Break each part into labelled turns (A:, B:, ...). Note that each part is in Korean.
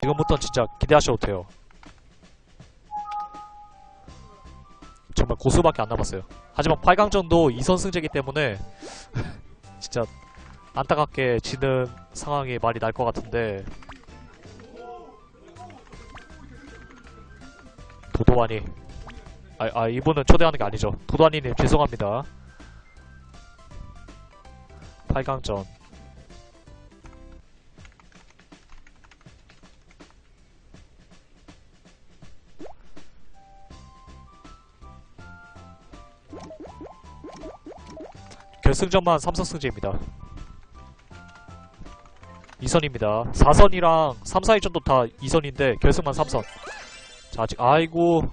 A: 지금부터 진짜 기대하셔도 돼요. 정말 고수밖에 안 남았어요. 하지만 8강전도 2선 승제이기 때문에 진짜 안타깝게 지는 상황이 말이 날 것 같은데 도도환이 아, 아 이분은 초대하는 게 아니죠. 도도환이님 죄송합니다. 8강전 결승전만 삼성 승제입니다. 2선입니다. 4선이랑 3, 4위전도 다 2선인데 결승만 3선. 자 아직 아이고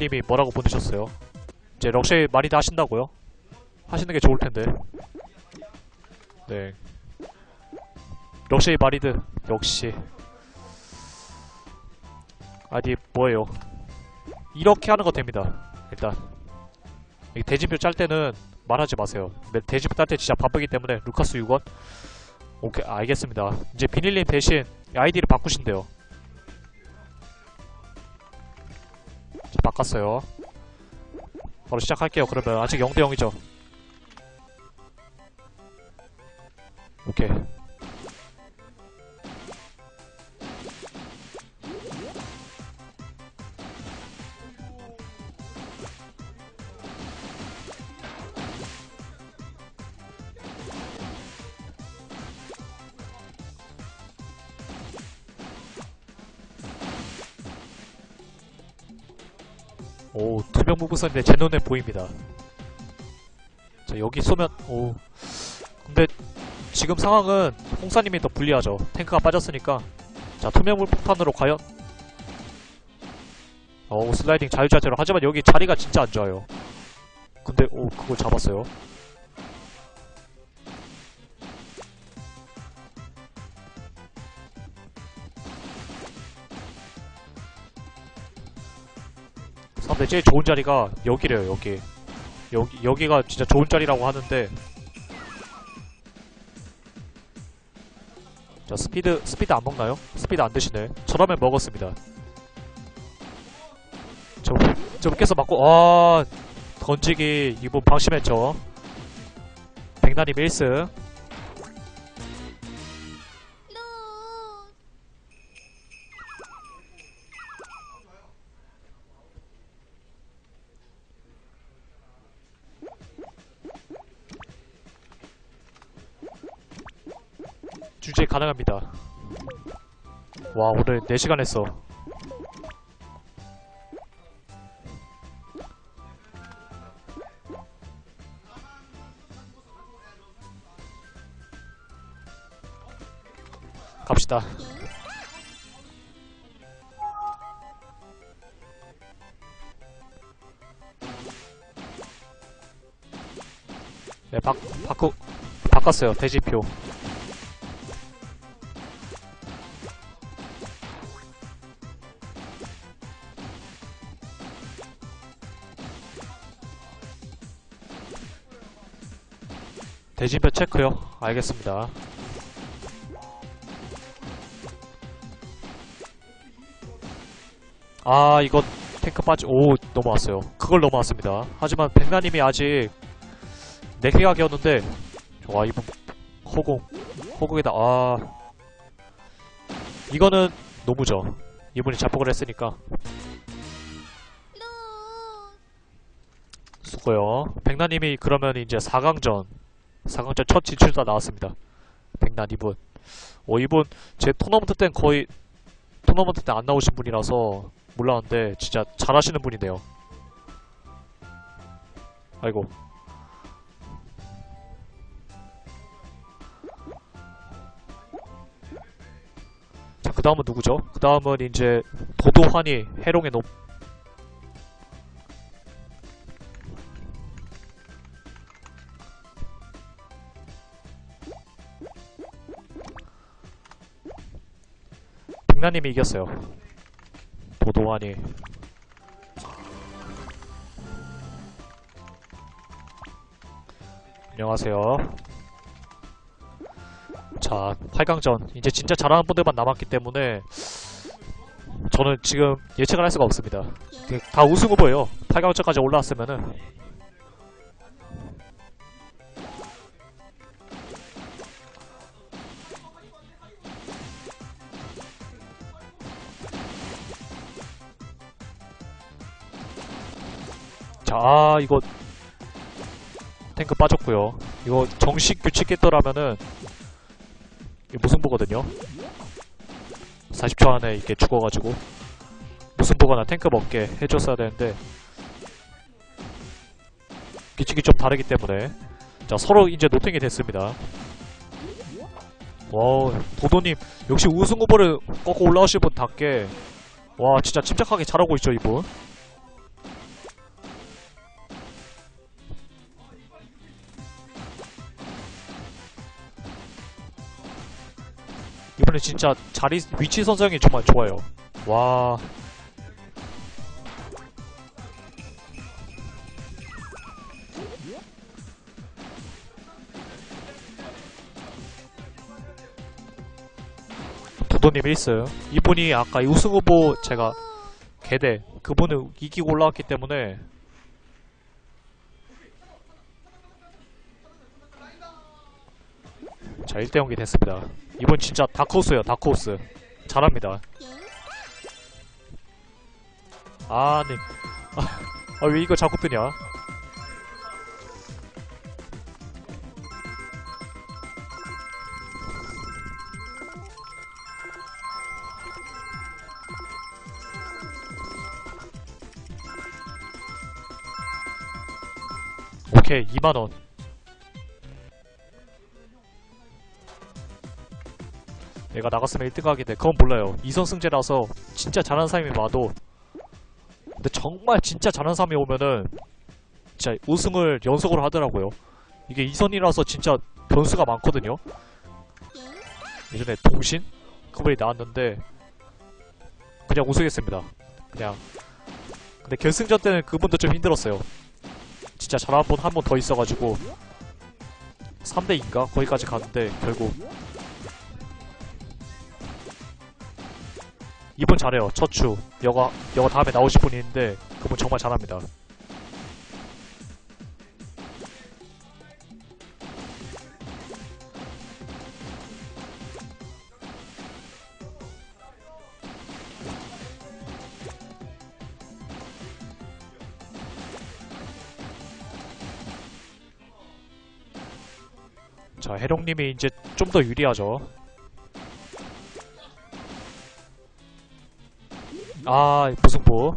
A: 김 비닐님이 뭐라고 보내셨어요? 이제 럭셔이 많이 다 하신다고요? 하시는 게 좋을 텐데. 네. 럭셔이 마리드 역시 아니 뭐예요? 이렇게 하는 거 됩니다. 일단 이 대진표 짤 때는 말하지 마세요. 매- 대진표 짤 때 진짜 바쁘기 때문에 루카스 6원. 오케이 알겠습니다. 이제 비닐님 대신 아이디를 바꾸신대요. 자, 바꿨어요. 바로 시작할게요. 그러면 아직 0대 0이죠. 오케이. 오, 투명 무브선인데 제 눈에 보입니다. 자, 여기 쏘면, 오. 근데, 지금 상황은 홍사님이 더 불리하죠. 탱크가 빠졌으니까. 자, 투명 물 폭탄으로 과연? 오, 슬라이딩 자유자재로. 하지만 여기 자리가 진짜 안 좋아요. 근데, 오, 그걸 잡았어요. 근데 제일 좋은 자리가 여기래요 여기. 여기 여기가 진짜 좋은 자리라고 하는데. 자 스피드 스피드 안 먹나요? 스피드 안 드시네. 저라면 먹었습니다. 저 저분 깨서 맞고 아 던지기 이분 방심했죠. 백나님 1승 주제 가능합니다. 와 오늘 4시간 했어. 갑시다. 네, 바, 바꾸, 바꿨어요, 대지표. 대지표 체크요. 알겠습니다. 아, 이거 탱크 빠지, 오, 넘어왔어요. 그걸 넘어왔습니다. 하지만 백나님이 아직 4개 가게였는데, 와, 이분, 허공, 허공에다, 아. 이거는 노무죠. 이분이 자폭을 했으니까. 수고요. 백나님이 그러면 이제 4강전, 4강전 첫 진출자 나왔습니다. 백난 이분. 어, 이분, 제 토너먼트 땐 거의, 토너먼트 때 안 나오신 분이라서 몰랐는데, 진짜 잘하시는 분이네요. 아이고. 자, 그 다음은 누구죠? 그 다음은 이제, 도도환이 해롱에 높, 백나님이 이겼어요. 도도환이. 안녕하세요. 자, 8강전. 이제 진짜 잘하는 분들만 남았기 때문에 저는 지금 예측을 할 수가 없습니다. 그다 우승 후보예요. 8강전까지 올라왔으면은. 아, 이거 탱크 빠졌고요. 이거 정식 규칙 깼더라면은 무승부거든요. 40초 안에 이게 죽어가지고 무승부거나 탱크 먹게 해줬어야 되는데 규칙이 좀 다르기 때문에 자 서로 이제 노탱이 됐습니다. 와우 도도님 역시 우승 후보를 꺾고 올라오신 분답게 와 진짜 침착하게 잘하고 있죠 이분. 이번에 진짜 자리 위치 선정이 정말 좋아요. 와. 도도님 1승. 이분이 아까 이 우승 후보 제가 개대 그분을 이기고 올라왔기 때문에 자 1대 0이 됐습니다. 이분 진짜 다크호스예요 다크호스. 잘합니다. 아니 아왜 이거 자꾸 뜨냐? 오케이 2만원 내가 나갔으면 1등 하겠네. 그건 몰라요. 이선 승제라서 진짜 잘하는 사람이 와도 근데 정말 진짜 잘하는 사람이 오면은 진짜 우승을 연속으로 하더라고요. 이게 이선이라서 진짜 변수가 많거든요. 예전에 동신 그분이 나왔는데 그냥 우승했습니다. 그냥 근데 결승전 때는 그분도 좀 힘들었어요. 진짜 잘하는 분한 분 더 있어가지고 3대2인가? 거기까지 갔는데 결국 이분 잘해요. 처추. 여가 여가 다음에 나오실 분이 있는데 그분 정말 잘합니다. 자, 해룡님이 이제 좀 더 유리하죠. 아, 무승부.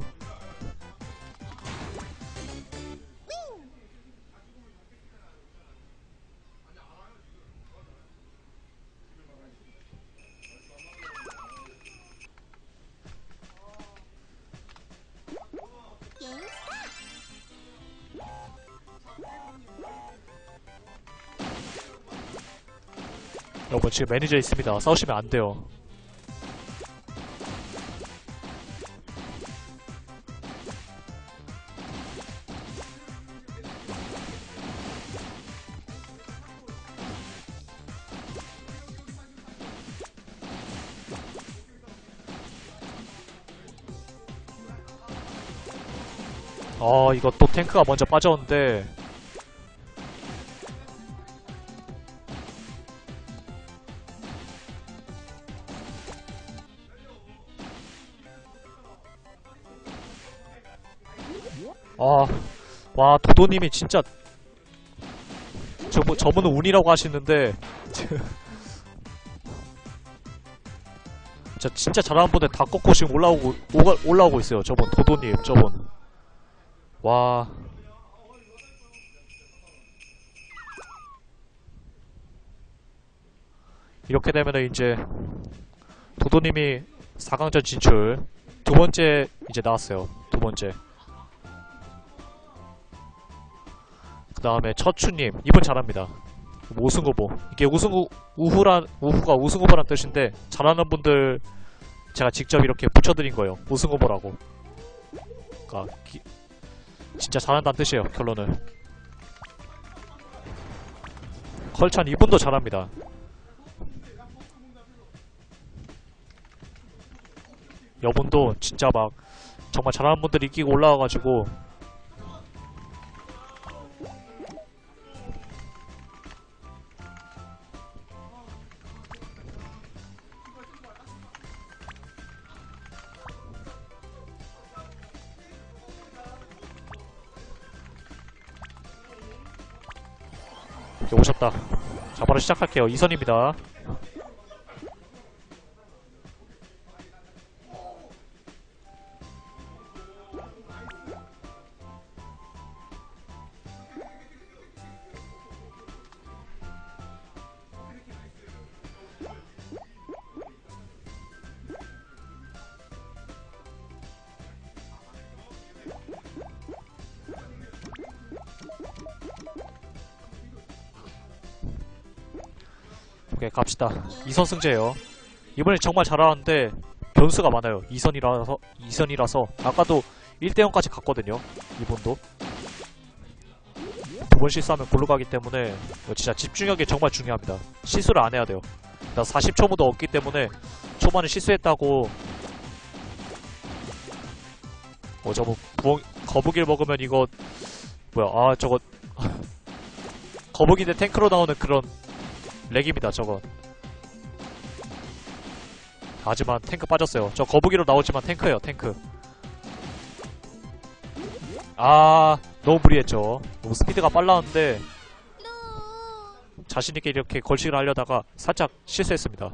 A: 여러분 지금 매니저 있습니다. 싸우시면 안 돼요. 또 탱크가 먼저 빠졌는데 아, 와 도도님이 진짜 저분 저분은 운이라고 하시는데 진짜 진짜 잘하는 분들 다 꺾고 지금 올라오고 올라오고 있어요. 저분 도도님 저분 와 이렇게 되면은 이제 도도님이 4강전 진출 두 번째 이제 나왔어요. 두 번째. 그 다음에 처추님 이분 잘합니다 우승 후보 이게 우승 후 우후란 우후가 우승 후보란 뜻인데 잘하는 분들 제가 직접 이렇게 붙여드린 거예요. 우승 후보라고. 그러니까 기- 진짜 잘한다는 뜻이에요. 결론은. 걸찬 이분도 잘합니다. 여분도 진짜 막 정말 잘하는 분들이 이기고 올라와가지고 오셨다. 자, 바로 시작할게요. 이선입니다. 오케이, 갑시다. 이선 승제예요. 이번에 정말 잘하는데 변수가 많아요. 이선이라서 이선이라서 아까도 1대 0까지 갔거든요. 이분도 두 번 실수하면 골로 가기 때문에 진짜 집중력이 정말 중요합니다. 실수를 안 해야 돼요. 나 40초무도 없기 때문에 초반에 실수했다고 어 저거 부엉 거북이를 먹으면 이거 뭐야 아 저거 거북이인데 탱크로 나오는 그런 렉입니다 저거. 하지만 탱크 빠졌어요. 저 거북이로 나오지만 탱크예요 탱크. 아 너무 무리했죠. 너무 스피드가 빨랐는데 자신있게 이렇게 걸식을 하려다가 살짝 실수했습니다.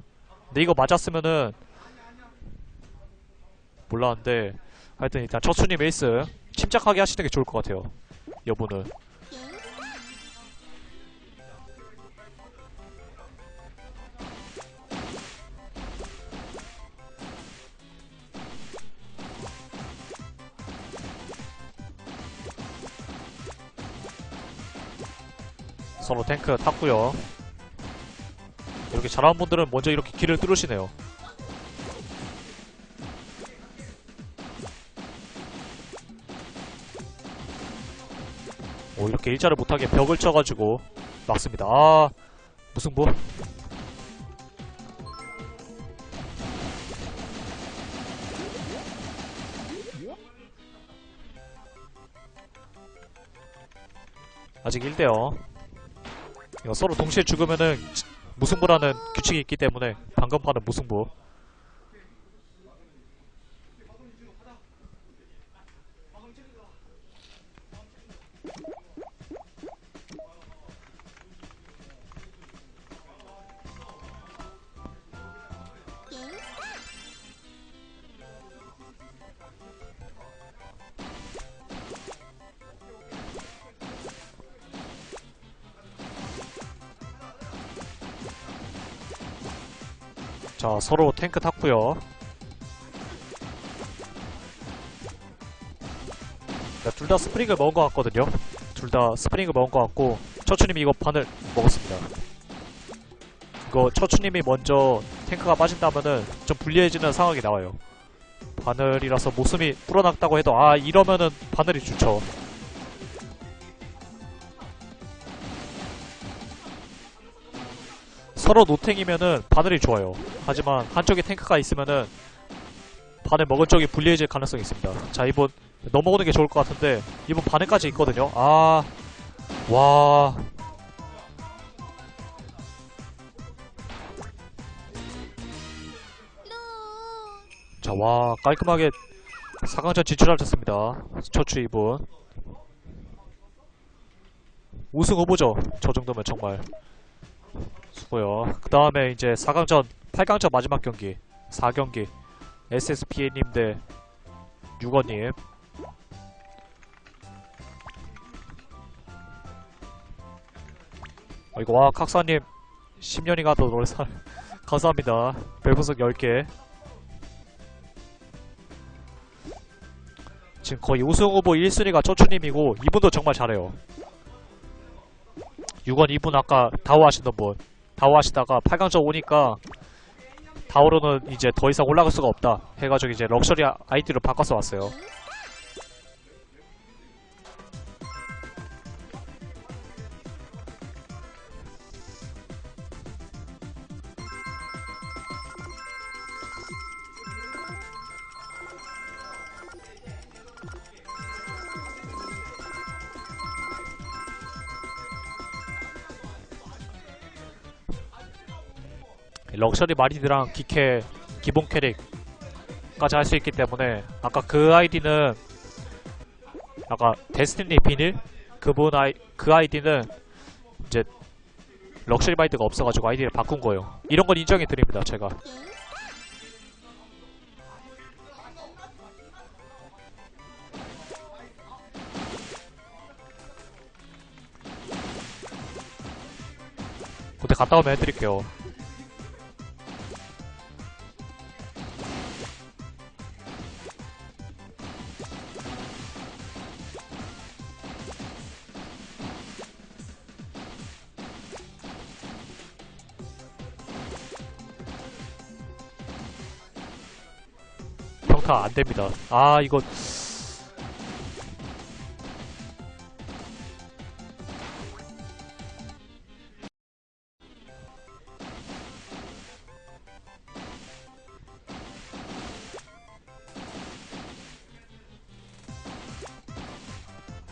A: 근데 이거 맞았으면은 몰랐는데 하여튼 일단 첫수님 에이스 침착하게 하시는 게 좋을 것 같아요. 여분은 서로 탱크 탔고요. 이렇게 잘하는 분들은 먼저 이렇게 길을 뚫으시네요. 오 이렇게 일자를 못하게 벽을 쳐가지고 막습니다. 아 무승부 아직 1대0 이거 서로 동시에 죽으면은 지- 무승부라는 규칙이 있기 때문에 방금 판은 무승부 자 서로 탱크 탔고요. 둘 다 스프링을 먹은 것 같거든요. 둘 다 스프링을 먹은 것 같고 처추님이 이거 반을 먹었습니다. 이거 처추님이 먼저 탱크가 빠진다면은 좀 불리해지는 상황이 나와요. 바늘이라서 목숨이 불어났다고 해도 아 이러면은 바늘이 좋죠 서로 노탱이면은 바늘이 좋아요. 하지만 한쪽에 탱크가 있으면은 바늘 먹은 쪽이 불리해질 가능성이 있습니다. 자 이번 넘어오는 게 좋을 것 같은데 이번 바늘까지 있거든요. 아, 와, 자 와 깔끔하게 4강전 진출하셨습니다. 처추 이분 우승 후보죠. 저 정도면 정말. 수고요. 그 다음에 이제 4강전, 8강전 마지막 경기, 4경기, SSPA님 대 유건님. 어, 이거 와, 각사님 10년이 가도 놀살 감사합니다. 별풍선 10개. 지금 거의 우승 후보 1순위가 초추님이고 이분도 정말 잘해요. 6원 이분 아까 다오 하시던 분 다오 하시다가 8강전 오니까 다오로는 이제 더 이상 올라갈 수가 없다 해가지고 이제 럭셔리 아- 아이디로 바꿔서 왔어요. 럭셔리 마리드랑 기캐 기본 캐릭까지 할 수 있기 때문에 아까 그 아이디는 아까 데스티니 비닐 그분 아이 그 아이디는 이제 럭셔리 마이드가 없어가지고 아이디를 바꾼 거예요. 이런 건 인정해 드립니다. 제가 그때 갔다 오면 해드릴게요. 평타 안 됩니다. 아, 이거.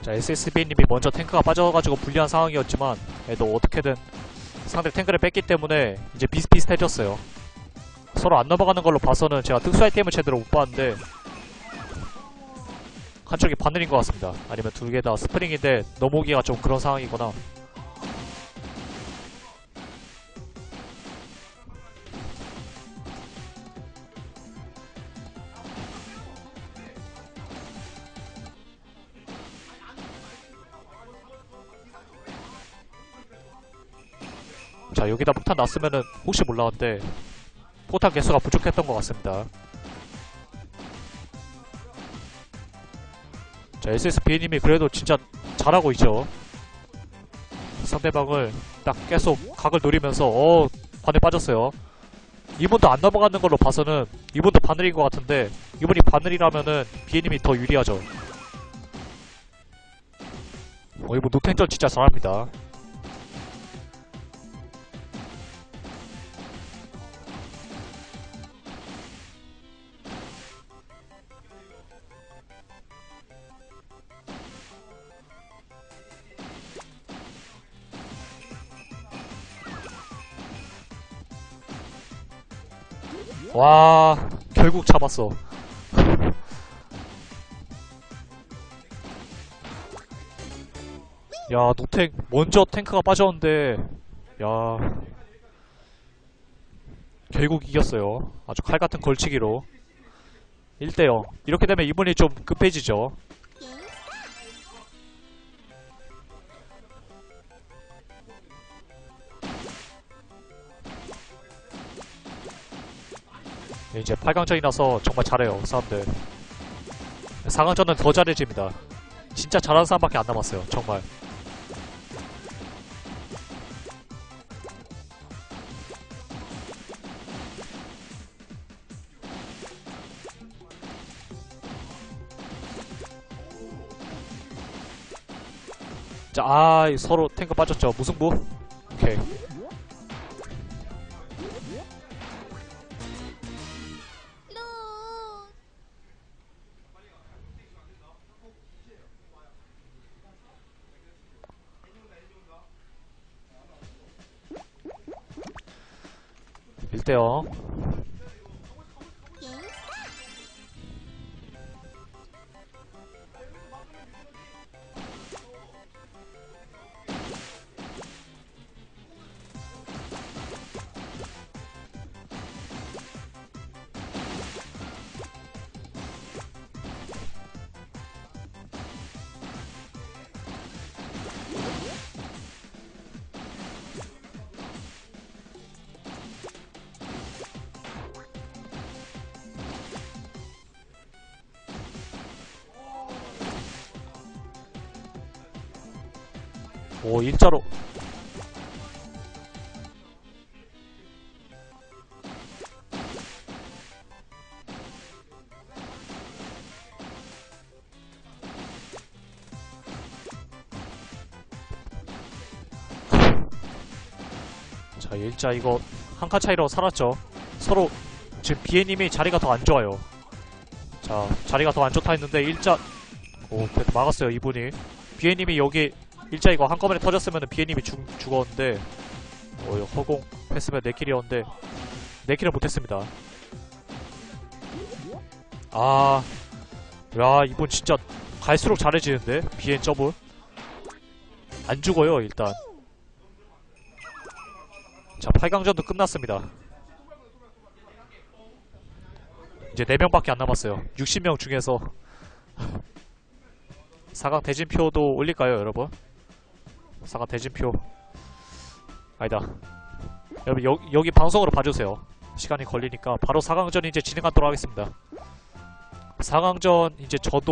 A: 자, SSB님이 먼저 탱크가 빠져가지고 불리한 상황이었지만, 그래도 어떻게든 상대 탱크를 뺐기 때문에 이제 비슷비슷해졌어요. 서로 안 넘어가는 걸로 봐서는 제가 특수 아이템을 제대로 못 봤는데 한쪽이 바늘인 것 같습니다. 아니면 두 개 다 스프링인데 넘어오기가 좀 그런 상황이거나 자 여기다 폭탄 놨으면은 혹시 몰랐는데 포탄 개수가 부족했던 것 같습니다. 자, SSB님이 그래도 진짜 잘하고 있죠. 상대방을 딱 계속 각을 노리면서, 어, 바늘 빠졌어요. 이분도 안 넘어가는 걸로 봐서는 이분도 바늘인 것 같은데, 이분이 바늘이라면은 비애님이 더 유리하죠. 어, 이분 노탱전 진짜 잘합니다. 와 결국 잡았어. 야 노탱 먼저 탱크가 빠졌는데 야. 결국 이겼어요. 아주 칼같은 걸치기로. 1대0 이렇게 되면 이분이 좀 급해지죠 이제 8강전이라서 정말 잘해요 사람들 4강전은 더 잘해집니다 진짜 잘하는 사람밖에 안 남았어요 정말 자, 아, 이 서로 탱크 빠졌죠. 무승부? 일대요 오 일자로. 자 일자 이거 한 칸 차이로 살았죠. 서로 지금 비애님이 자리가 더 안좋아요. 자 자리가 더 안좋다 했는데 일자. 오 그래도 막았어요 이분이. 비애님이 여기 일자 이거 한꺼번에 터졌으면 비애님이 죽, 죽었는데 어 허공 했으면 내 킬이었는데 내 킬을 못했습니다 아, 야 이분 진짜 갈수록 잘해지는데 비엔 점은 안 죽어요 일단. 자 8강전도 끝났습니다. 이제 4명밖에 안 남았어요. 60명 중에서 4강 대진표도 올릴까요 여러분? 4강 대진표 아니다. 여러분 여, 여기 방송으로 봐주세요. 시간이 걸리니까 바로 4강전 이제 진행하도록 하겠습니다. 4강전 이제 저도